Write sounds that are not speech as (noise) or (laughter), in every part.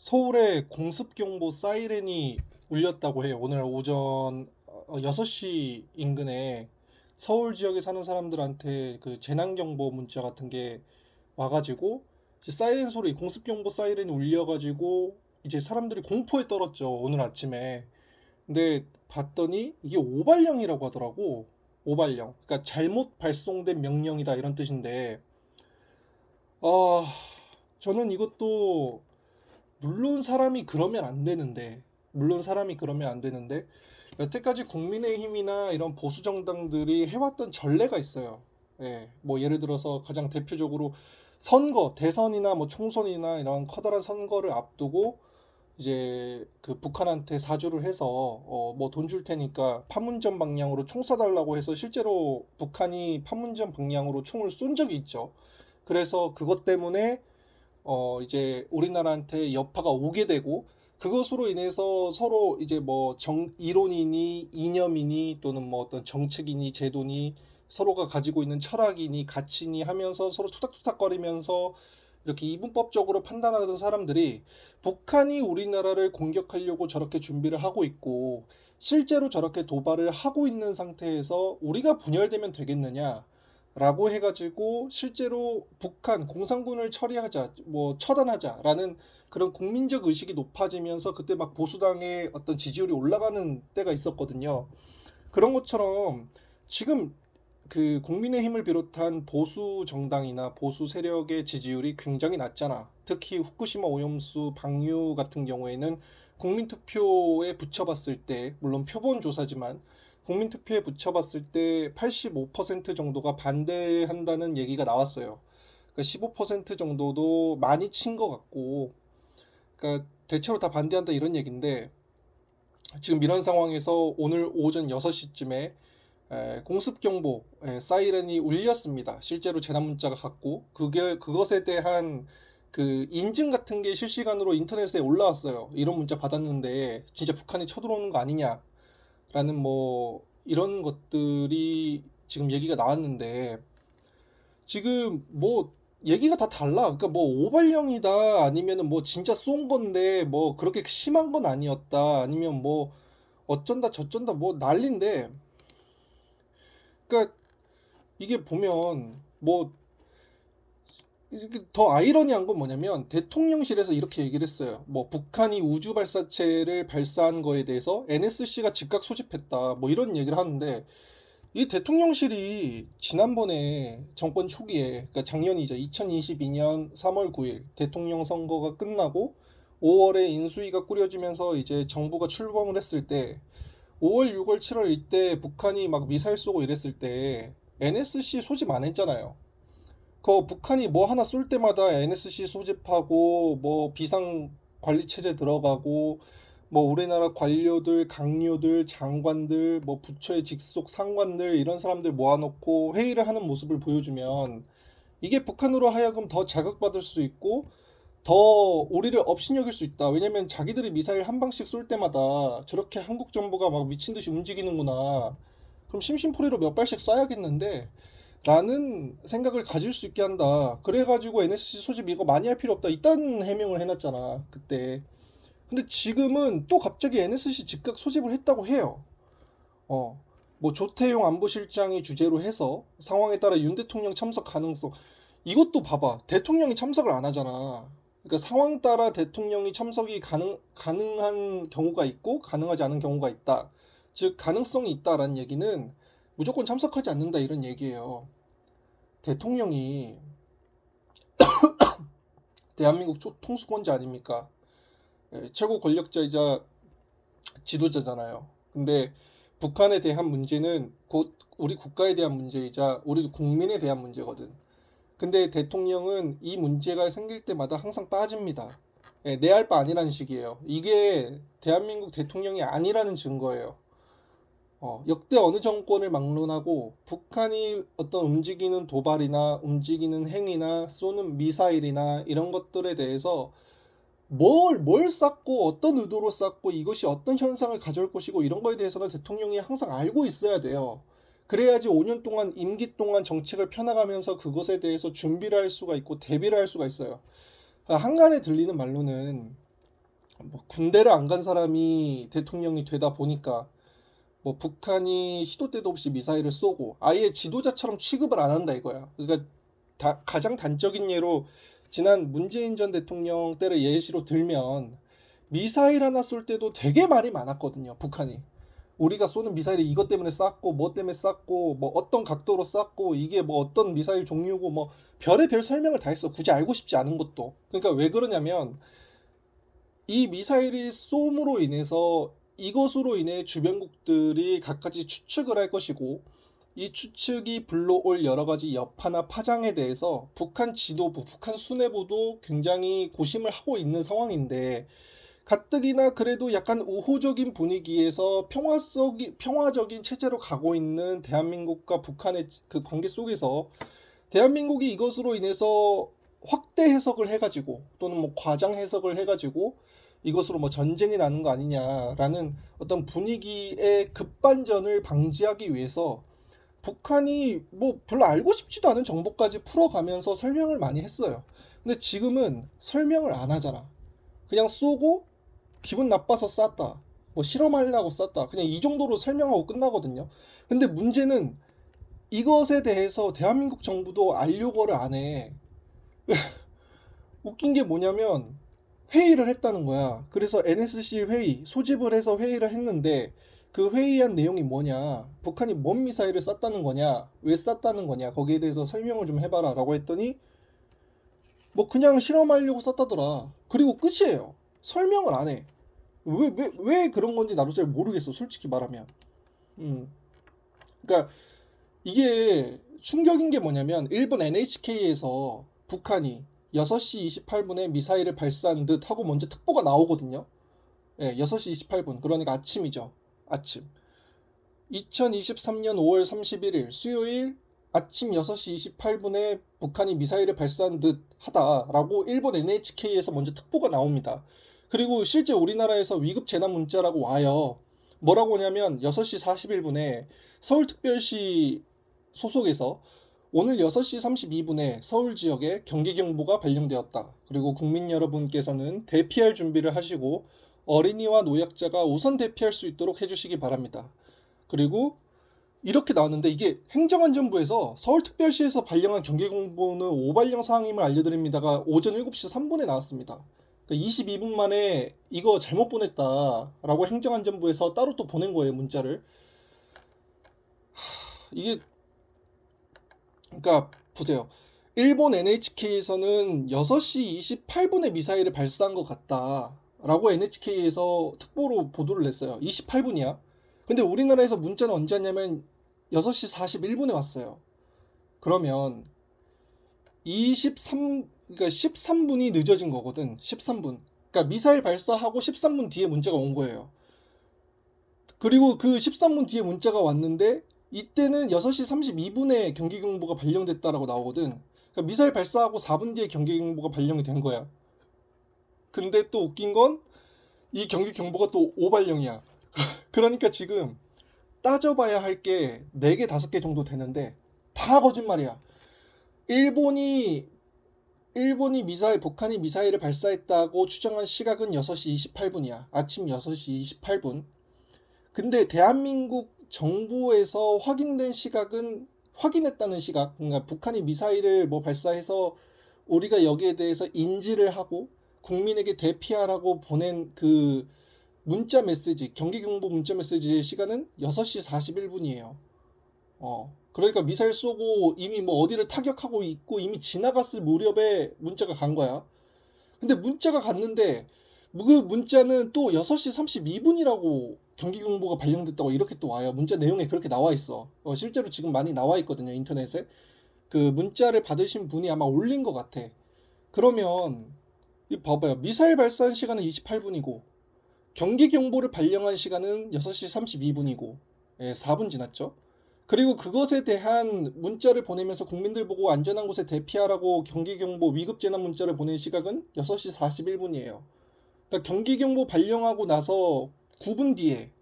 서울에 공습 경보 사이렌이 울렸다고 해요. 오늘 오전 6시 인근에 서울 지역에 사는 사람들한테 그 재난 경보 문자 같은 게 와가지고 이제 사이렌 소리, 공습 경보 사이렌이 울려가지고 이제 사람들이 공포에 떨었죠. 오늘 아침에. 근데 봤더니 이게 오발령이라고 하더라고. 오발령. 그러니까 잘못 발송된 명령이다 이런 뜻인데 아, 저는 이것도 물론 사람이 그러면 안 되는데, 물론 사람이 그러면 안 되는데, 여태까지 국민의힘이나 이런 보수 정당들이 해왔던 전례가 있어요. 예, 뭐 예를 들어서 가장 대표적으로 선거, 대선이나 뭐 총선이나 이런 커다란 선거를 앞두고 이제 그 북한한테 사주를 해서 어 뭐 돈 줄 테니까 판문점 방향으로 총 쏴달라고 해서 실제로 북한이 판문점 방향으로 총을 쏜 적이 있죠. 그래서 그것 때문에 어 이제 우리나라한테 여파가 오게 되고 그것으로 인해서 서로 이제 뭐 정 이론이니 이념이니 또는 뭐 어떤 정책이니 제도니 서로가 가지고 있는 철학이니 가치니 하면서 서로 투닥투닥거리면서 이렇게 이분법적으로 판단하던 사람들이 북한이 우리나라를 공격하려고 저렇게 준비를 하고 있고 실제로 저렇게 도발을 하고 있는 상태에서 우리가 분열되면 되겠느냐? 라고 해가지고 실제로 북한 공산군을 처리하자, 뭐 처단하자라는 그런 국민적 의식이 높아지면서 그때 막 보수당의 어떤 지지율이 올라가는 때가 있었거든요. 그런 것처럼 지금 그 국민의힘을 비롯한 보수 정당이나 보수 세력의 지지율이 굉장히 낮잖아. 특히 후쿠시마 오염수 방류 같은 경우에는 국민투표에 붙여봤을 때, 물론 표본 조사지만 국민투표에 붙여봤을 때 85% 정도가 반대한다는 얘기가 나왔어요. 그러니까 15% 정도도 많이 친 것 같고, 그러니까 대체로 다 반대한다 이런 얘기인데, 지금 이런 상황에서 오늘 오전 6시쯤에 공습 경보 에, 사이렌이 울렸습니다. 실제로 재난 문자가 갔고, 그게 그것에 대한 그 인증 같은 게 실시간으로 인터넷에 올라왔어요. 이런 문자 받았는데 진짜 북한이 쳐들어오는 거 아니냐? 라는 뭐 이런 것들이 지금 얘기가 나왔는데 지금 뭐 얘기가 다 달라. 그러니까 뭐 오발령이다 아니면은 뭐 진짜 쏜 건데 뭐 그렇게 심한 건 아니었다 아니면 뭐 어쩐다 저쩐다 뭐 난린데 그러니까 이게 보면 뭐 더 아이러니한 건 뭐냐면 대통령실에서 이렇게 얘기를 했어요. 뭐 북한이 우주 발사체를 발사한 거에 대해서 NSC가 즉각 소집했다. 뭐 이런 얘기를 하는데 이 대통령실이 지난번에 정권 초기에 그러니까 작년이죠. 2022년 3월 9일 대통령 선거가 끝나고 5월에 인수위가 꾸려지면서 이제 정부가 출범을 했을 때 5월, 6월, 7월 이때 북한이 막 미사일 쏘고 이랬을 때 NSC 소집 안 했잖아요. 그 북한이 뭐 하나 쏠 때마다 NSC 소집하고 뭐 비상 관리 체제 들어가고 뭐 우리나라 관료들, 강요들, 장관들, 뭐 부처의 직속 상관들 이런 사람들 모아놓고 회의를 하는 모습을 보여주면 이게 북한으로 하여금 더 자극받을 수 있고 더 우리를 업신여길 수 있다. 왜냐면 자기들이 미사일 한 방씩 쏠 때마다 저렇게 한국 정부가 막 미친 듯이 움직이는구나. 그럼 심심풀이로 몇 발씩 쏴야겠는데 라는 생각을 가질 수 있게 한다. 그래가지고 NSC 소집 이거 많이 할 필요 없다. 이딴 해명을 해놨잖아. 그때. 근데 지금은 또 갑자기 NSC 즉각 소집을 했다고 해요. 어. 뭐 조태용 안보실장이 주재로 해서 상황에 따라 윤 대통령 참석 가능성. 이것도 봐봐. 대통령이 참석을 안 하잖아. 그러니까 상황 따라 대통령이 참석이 가능, 가능한 경우가 있고 가능하지 않은 경우가 있다. 즉, 가능성이 있다라는 얘기는 무조건 참석하지 않는다 이런 얘기예요. 대통령이 (coughs) 대한민국 초- 통수권자 아닙니까? 예, 최고 권력자이자 지도자잖아요. 근데 북한에 대한 문제는 곧 우리 국가에 대한 문제이자 우리 국민에 대한 문제거든. 근데 대통령은 이 문제가 생길 때마다 항상 빠집니다. 예, 내할 바 아니라는 식이에요. 이게 대한민국 대통령이 아니라는 증거예요. 어, 역대 어느 정권을 막론하고 북한이 어떤 움직이는 도발이나 움직이는 행위나 쏘는 미사일이나 이런 것들에 대해서 뭘, 뭘 쐈고 어떤 의도로 쐈고 이것이 어떤 현상을 가져올 것이고 이런 거에 대해서는 대통령이 항상 알고 있어야 돼요. 그래야지 5년 동안 임기 동안 정책을 펴나가면서 그것에 대해서 준비를 할 수가 있고 대비를 할 수가 있어요. 아, 한간에 들리는 말로는 뭐 군대를 안 간 사람이 대통령이 되다 보니까 뭐 북한이 시도 때도 없이 미사일을 쏘고 아예 지도자처럼 취급을 안 한다 이거야. 그러니까 다- 가장 단적인 예로 지난 문재인 전 대통령 때를 예시로 들면 미사일 하나 쏠 때도 되게 말이 많았거든요. 북한이. 우리가 쏘는 미사일이 이것 때문에 쐈고 뭐 때문에 쐈고 뭐 어떤 각도로 쐈고 이게 뭐 어떤 미사일 종류고 뭐 별의별 설명을 다 했어. 굳이 알고 싶지 않은 것도. 그러니까 왜 그러냐면 이 미사일이 쏘음으로 인해서 이것으로 인해 주변국들이 갖가지 추측을 할 것이고 이 추측이 불러올 여러 가지 여파나 파장에 대해서 북한 지도부, 북한 수뇌부도 굉장히 고심을 하고 있는 상황인데 가뜩이나 그래도 약간 우호적인 분위기에서 평화 속이 평화적인 체제로 가고 있는 대한민국과 북한의 그 관계 속에서 대한민국이 이것으로 인해서 확대 해석을 해가지고 또는 뭐 과장 해석을 해가지고 이것으로 뭐 전쟁이 나는 거 아니냐라는 어떤 분위기의 급반전을 방지하기 위해서 북한이 뭐 별로 알고 싶지도 않은 정보까지 풀어가면서 설명을 많이 했어요. 근데 지금은 설명을 안 하잖아. 그냥 쏘고 기분 나빠서 쐈다. 뭐 실험하려고 쐈다. 그냥 이 정도로 설명하고 끝나거든요. 근데 문제는 이것에 대해서 대한민국 정부도 알려고를 안 해. (laughs) 웃긴 게 뭐냐면 회의를 했다는 거야. 그래서 NSC 회의, 소집을 해서 회의를 했는데 그 회의한 내용이 뭐냐? 북한이 뭔 미사일을 쐈다는 거냐? 왜 쐈다는 거냐? 거기에 대해서 설명을 좀 해봐라. 라고 했더니 뭐 그냥 실험하려고 쐈다더라. 그리고 끝이에요. 설명을 안 해. 왜, 왜, 왜 그런 건지 나도 잘 모르겠어. 솔직히 말하면. 음. 그러니까 이게 충격인 게 뭐냐면 일본 NHK에서 북한이 6시 28분에 미사일을 발사한 듯 하고 먼저 특보가 나오거든요. 예, 6시 28분. 그러니까 아침이죠. 아침. 2023년 5월 31일 수요일 아침 6시 28분에 북한이 미사일을 발사한 듯 하다라고 일본 NHK에서 먼저 특보가 나옵니다. 그리고 실제 우리나라에서 위급 재난 문자라고 와요. 뭐라고 하냐면 6시 41분에 서울특별시 소속에서 오늘 6시 32분에 서울 지역에 경기경보가 발령되었다. 그리고 국민 여러분께서는 대피할 준비를 하시고 어린이와 노약자가 우선 대피할 수 있도록 해주시기 바랍니다. 그리고 이렇게 나왔는데 이게 행정안전부에서 서울특별시에서 발령한 경기경보는 오발령 사항임을 알려드립니다가 오전 7시 3분에 나왔습니다. 22분 만에 이거 잘못 보냈다라고 행정안전부에서 따로 또 보낸 거예요 문자를. 하, 이게 그러니까 보세요. 일본 NHK에서는 6시 28분에 미사일을 발사한 것 같다라고 NHK에서 특보로 보도를 냈어요. 28분이야. 근데 우리나라에서 문자는 언제 왔냐면 6시 41분에 왔어요. 그러면 23 그러니까 13분이 늦어진 거거든. 13분. 그러니까 미사일 발사하고 13분 뒤에 문자가 온 거예요. 그리고 그 13분 뒤에 문자가 왔는데 이때는 6시 32분에 경기경보가 발령됐다라고 나오거든. 그러니까 미사일 발사하고 4분 뒤에 경기경보가 발령이 된 거야. 근데 또 웃긴 건 이 경기경보가 또 오발령이야. (laughs) 그러니까 지금 따져봐야 할 게 4개, 5개 정도 되는데 다 거짓말이야. 일본이 일본이 미사일, 북한이 미사일을 발사했다고 추정한 시각은 6시 28분이야. 아침 6시 28분. 근데 대한민국 정부에서 확인된 시각은 확인했다는 시각. 그러니까 북한이 미사일을 뭐 발사해서 우리가 여기에 대해서 인지를 하고 국민에게 대피하라고 보낸 그 문자 메시지, 경기경보 문자 메시지의 시간은 6시 41분이에요. 어. 그러니까 미사일 쏘고 이미 뭐 어디를 타격하고 있고 이미 지나갔을 무렵에 문자가 간 거야. 근데 문자가 갔는데 그 문자는 또 6시 32분이라고 경기 경보가 발령됐다고 이렇게 또 와요. 문자 내용에 그렇게 나와 있어. 어, 실제로 지금 많이 나와 있거든요. 인터넷에. 그 문자를 받으신 분이 아마 올린 것 같아. 그러면 이 봐봐요. 미사일 발사한 시간은 28분이고 경기 경보를 발령한 시간은 6시 32분이고 예, 4분 지났죠. 그리고 그것에 대한 문자를 보내면서 국민들 보고 안전한 곳에 대피하라고 경기 경보 위급 재난 문자를 보낸 시각은 6시 41분이에요. 그러니까 경기 경보 발령하고 나서 9분 뒤에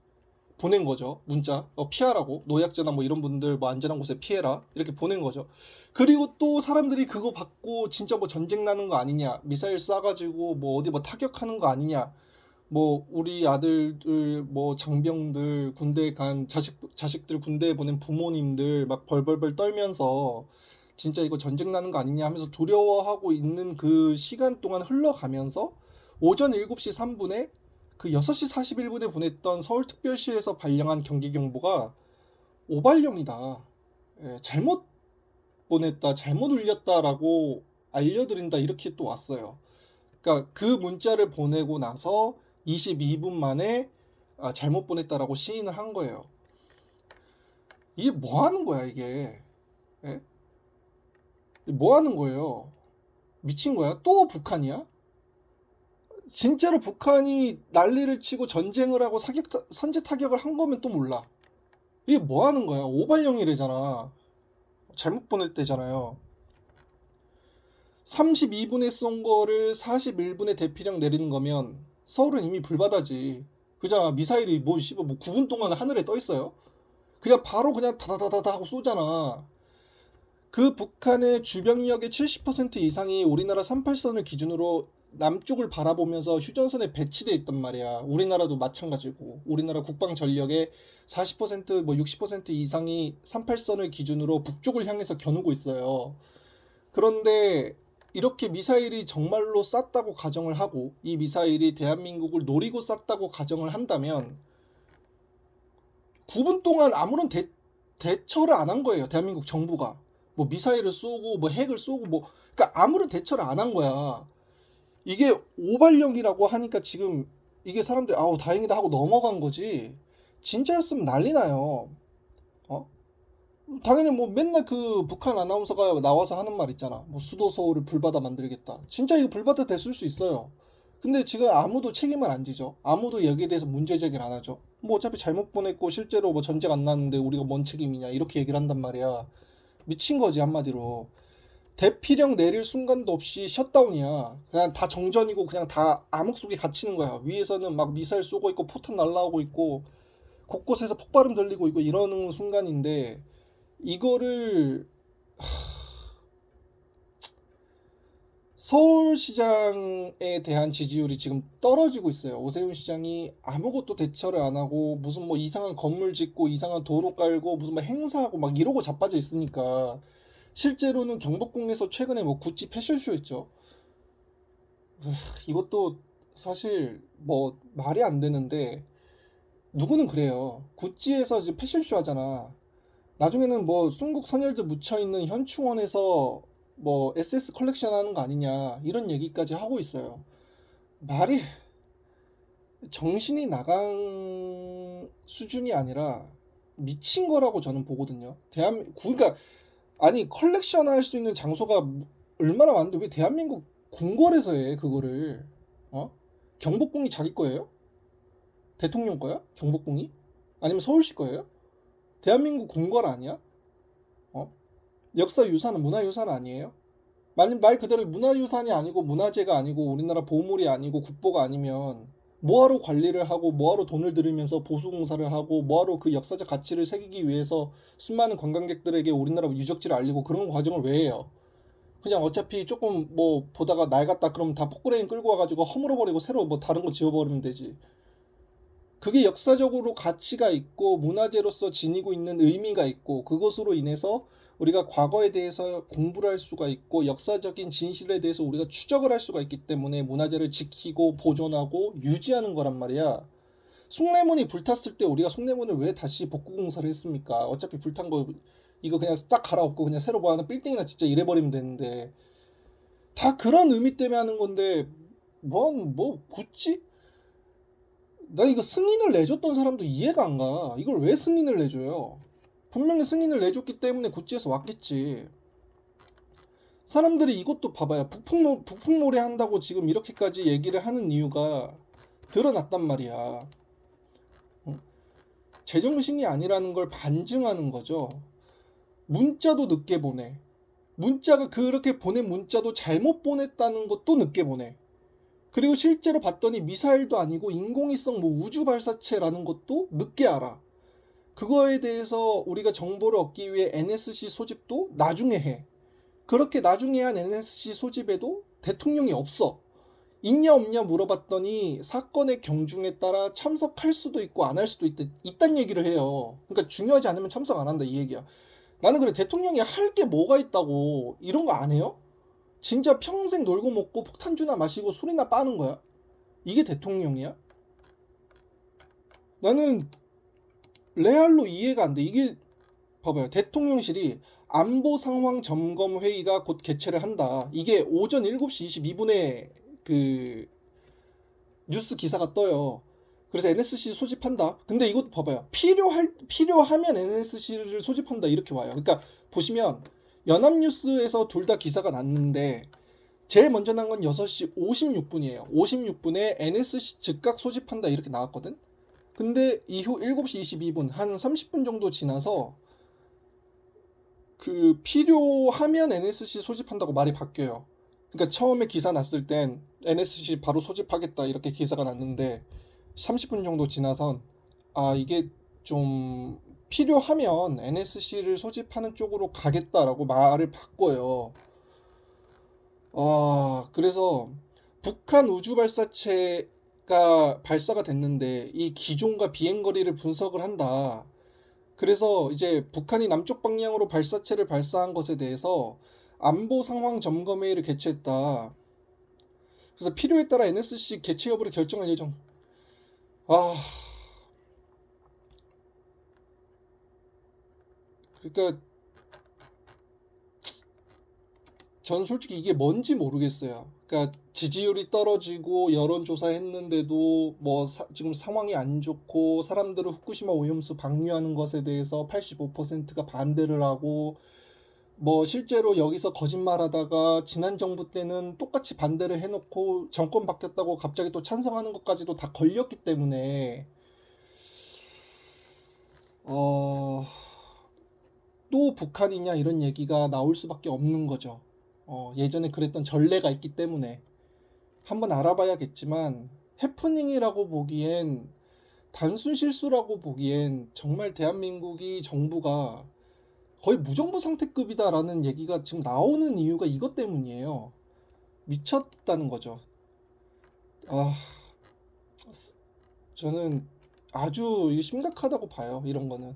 보낸 거죠. 문자. 어, 피하라고. 노약자나 뭐 이런 분들 뭐 안전한 곳에 피해라. 이렇게 보낸 거죠. 그리고 또 사람들이 그거 받고 진짜 뭐 전쟁 나는 거 아니냐. 미사일 쏴가지고 뭐 어디 뭐 타격하는 거 아니냐. 뭐 우리 아들들 뭐 장병들 군대 간 자식 자식들 군대에 보낸 부모님들 막 벌벌벌 떨면서 진짜 이거 전쟁 나는 거 아니냐 하면서 두려워하고 있는 그 시간 동안 흘러가면서 오전 7시 3분에 그 6시 41분에 보냈던 서울특별시에서 발령한 경기 경보가 오발령이다. 예, 잘못 보냈다, 잘못 울렸다라고 알려드린다 이렇게 또 왔어요. 그러니까 그 문자를 보내고 나서 22분 만에 아, 잘못 보냈다라고 시인을 한 거예요. 이게 뭐 하는 거야, 이게? 예? 뭐 하는 거예요? 미친 거야? 또 북한이야? 진짜로 북한이 난리를 치고 전쟁을 하고 사격, 선제 타격을 한 거면 또 몰라. 이게 뭐 하는 거야? 오발령이래잖아. 잘못 보냈대잖아요. 32분에 쏜 거를 41분에 대피령 내리는 거면 서울은 이미 불바다지. 그잖아. 미사일이 뭐, 씨발, 뭐 9분 동안 하늘에 떠 있어요? 그냥 바로 그냥 다다다다다 하고 쏘잖아. 그 북한의 주병력의 70% 이상이 우리나라 38선을 기준으로 남쪽을 바라보면서 휴전선에 배치돼 있단 말이야. 우리나라도 마찬가지고. 우리나라 국방 전력의 40%, 뭐 60% 이상이 38선을 기준으로 북쪽을 향해서 겨누고 있어요. 그런데 이렇게 미사일이 정말로 쐈다고 가정을 하고 이 미사일이 대한민국을 노리고 쐈다고 가정을 한다면 9분 동안 아무런 대, 대처를 안 한 거예요. 대한민국 정부가. 뭐 미사일을 쏘고 뭐 핵을 쏘고 뭐 그러니까 아무런 대처를 안 한 거야. 이게 오발령이라고 하니까 지금 이게 사람들이 아우 다행이다 하고 넘어간 거지. 진짜였으면 난리 나요. 어? 당연히 뭐 맨날 그 북한 아나운서가 나와서 하는 말 있잖아. 뭐 수도 서울을 불바다 만들겠다. 진짜 이거 불바다 됐을 수 있어요. 근데 지금 아무도 책임을 안 지죠. 아무도 여기에 대해서 문제 제기를 안 하죠. 뭐 어차피 잘못 보냈고 실제로 뭐 전쟁 안 났는데 우리가 뭔 책임이냐 이렇게 얘기를 한단 말이야. 미친 거지 한마디로. 대피령 내릴 순간도 없이 셧다운이야. 그냥 다 정전이고 그냥 다 암흑 속에 갇히는 거야. 위에서는 막 미사일 쏘고 있고 포탄 날라오고 있고 곳곳에서 폭발음 들리고 있고 이러는 순간인데 이거를 하... 서울시장에 대한 지지율이 지금 떨어지고 있어요. 오세훈 시장이 아무것도 대처를 안 하고 무슨 뭐 이상한 건물 짓고 이상한 도로 깔고 무슨 뭐 행사하고 막 이러고 자빠져 있으니까 실제로는 경복궁에서 최근에 뭐 구찌 패션쇼 했죠. 이것도 사실 뭐 말이 안 되는데 누구는 그래요. 구찌에서 이제 패션쇼 하잖아. 나중에는 뭐 순국 선열들 묻혀 있는 현충원에서 뭐 SS 컬렉션 하는 거 아니냐 이런 얘기까지 하고 있어요. 말이 정신이 나간 수준이 아니라 미친 거라고 저는 보거든요. 대한 그러니까 아니 컬렉션 할 수 있는 장소가 얼마나 많은데 왜 대한민국 궁궐에서 해 그거를 어? 경복궁이 자기 거예요? 대통령 거야? 경복궁이? 아니면 서울시 거예요? 대한민국 궁궐 아니야? 어? 역사 유산은 문화 유산 아니에요? 말, 말 그대로 문화 유산이 아니고 문화재가 아니고 우리나라 보물이 아니고 국보가 아니면 뭐하러 관리를 하고 뭐하러 돈을 들이면서 보수공사를 하고 뭐하러 그 역사적 가치를 새기기 위해서 수많은 관광객들에게 우리나라 유적지를 알리고 그런 과정을 왜 해요? 그냥 어차피 조금 뭐 보다가 낡았다 그러면 다 포크레인 끌고 와가지고 허물어버리고 새로 뭐 다른 거 지어버리면 되지. 그게 역사적으로 가치가 있고 문화재로서 지니고 있는 의미가 있고 그것으로 인해서 우리가 과거에 대해서 공부를 할 수가 있고 역사적인 진실에 대해서 우리가 추적을 할 수가 있기 때문에 문화재를 지키고 보존하고 유지하는 거란 말이야. 숭례문이 불탔을 때 우리가 숭례문을 왜 다시 복구 공사를 했습니까? 어차피 불탄 거 이거 그냥 싹 갈아엎고 그냥 새로 뭐 하는 빌딩이나 진짜 이래버리면 되는데 다 그런 의미 때문에 하는 건데 뭔뭐 굳이 나 이거 승인을 내줬던 사람도 이해가 안 가. 이걸 왜 승인을 내줘요? 분명히 승인을 내줬기 때문에 구찌에서 왔겠지. 사람들이 이것도 봐봐요. 북풍노, 북풍몰이 한다고 지금 이렇게까지 얘기를 하는 이유가 드러났단 말이야. 제정신이 아니라는 걸 반증하는 거죠. 문자도 늦게 보내. 문자가 그렇게 보낸 문자도 잘못 보냈다는 것도 늦게 보내. 그리고 실제로 봤더니 미사일도 아니고 인공위성 뭐 우주 발사체라는 것도 늦게 알아. 그거에 대해서 우리가 정보를 얻기 위해 NSC 소집도 나중에 해. 그렇게 나중에 한 NSC 소집에도 대통령이 없어. 있냐 없냐 물어봤더니 사건의 경중에 따라 참석할 수도 있고 안 할 수도 있다, 있단 얘기를 해요. 그러니까 중요하지 않으면 참석 안 한다 이 얘기야. 나는 그래 대통령이 할 게 뭐가 있다고 이런 거 안 해요? 진짜 평생 놀고 먹고 폭탄주나 마시고 술이나 빠는 거야? 이게 대통령이야? 나는 레알로 이해가 안 돼. 이게 봐봐요. 대통령실이 안보 상황 점검 회의가 곧 개최를 한다. 이게 오전 7시 22분에 그 뉴스 기사가 떠요. 그래서 NSC 소집한다. 근데 이것도 봐봐요. 필요할 필요하면 NSC를 소집한다 이렇게 와요. 그러니까 보시면 연합뉴스에서 둘 다 기사가 났는데 제일 먼저 난 건 6시 56분이에요. 56분에 NSC 즉각 소집한다 이렇게 나왔거든. 근데 이후 7시 22분 한 30분 정도 지나서 그 필요하면 NSC 소집한다고 말이 바뀌어요. 그러니까 처음에 기사 났을 땐 NSC 바로 소집하겠다 이렇게 기사가 났는데 30분 정도 지나선 아 이게 좀 필요하면 NSC를 소집하는 쪽으로 가겠다라고 말을 바꿔요. 아 그래서 북한 우주 발사체 가 발사가 됐는데 이 기종과 비행 거리를 분석을 한다. 그래서 이제 북한이 남쪽 방향으로 발사체를 발사한 것에 대해서 안보 상황 점검 회의를 개최했다. 그래서 필요에 따라 NSC 개최 여부를 결정할 예정. 아, 그러니까 전 솔직히 이게 뭔지 모르겠어요. 그러니까 지지율이 떨어지고 여론조사 했는데도 뭐 사- 지금 상황이 안 좋고 사람들은 후쿠시마 오염수 방류하는 것에 대해서 85%가 반대를 하고 뭐 실제로 여기서 거짓말하다가 지난 정부 때는 똑같이 반대를 해놓고 정권 바뀌었다고 갑자기 또 찬성하는 것까지도 다 걸렸기 때문에 어, 또 북한이냐 이런 얘기가 나올 수밖에 없는 거죠. 어, 예전에 그랬던 전례가 있기 때문에 한번 알아봐야겠지만 해프닝이라고 보기엔 단순 실수라고 보기엔 정말 대한민국이 정부가 거의 무정부 상태급이다라는 얘기가 지금 나오는 이유가 이것 때문이에요. 미쳤다는 거죠. 아, 저는 아주 심각하다고 봐요. 이런 거는.